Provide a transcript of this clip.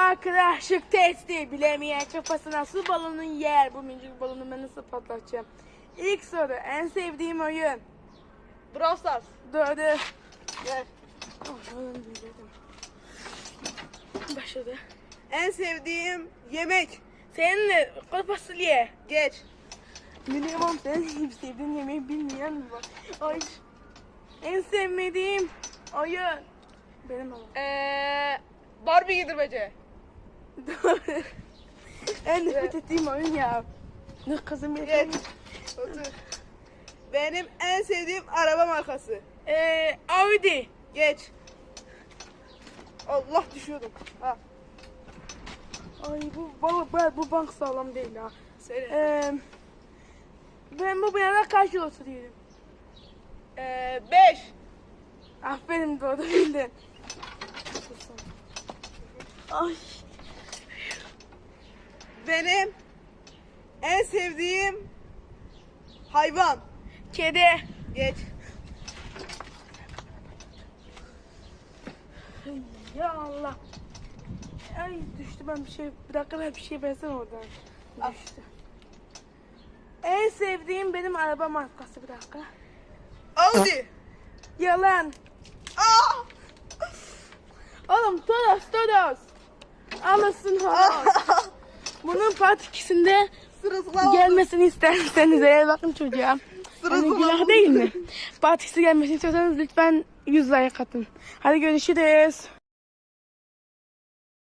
Arkadaşlık testi bilemeyen kafasına su balonu yer. Bu minicik balonu ben nasıl patlatacağım? İlk soru en sevdiğim oyun. Brawl Stars. Gel. Doğru. Oh. Başladı. En sevdiğim yemek. Senin de kuru fasulye. Geç. Biliyorum sen en sevdiğin yemeği bilmeyen mi var? Ay. En sevmediğim oyun. Benim ama. Ee, Barbie giydirmece. Doğru. en nefret ettiğim oyun ya. Ne kızım Geç. yeter. Otur. Benim en sevdiğim araba markası. Ee, Audi. Geç. Allah düşüyordum. Ha. Ay bu, bu, bu, bank sağlam değil ha. Söyle. Ee, ben bu binada kaç yıl oturuyorum? Ee, beş. Aferin doğru bildin. Ay. Benim en sevdiğim hayvan. Kedi. Geç. Ya Allah. Ay düştü ben bir şey. Bir dakika ben bir şey versene oradan. Al. Düştü. En sevdiğim benim araba markası bir dakika. Audi. Yalan. Aa! Oğlum Toros Toros. Alırsın Toros. Part ikisinde gelmesini isterseniz eğer bakın çocuğa. Yani Sırılsıklam günah değil mi? Part ikisi gelmesini istiyorsanız lütfen 100 like atın. Hadi görüşürüz.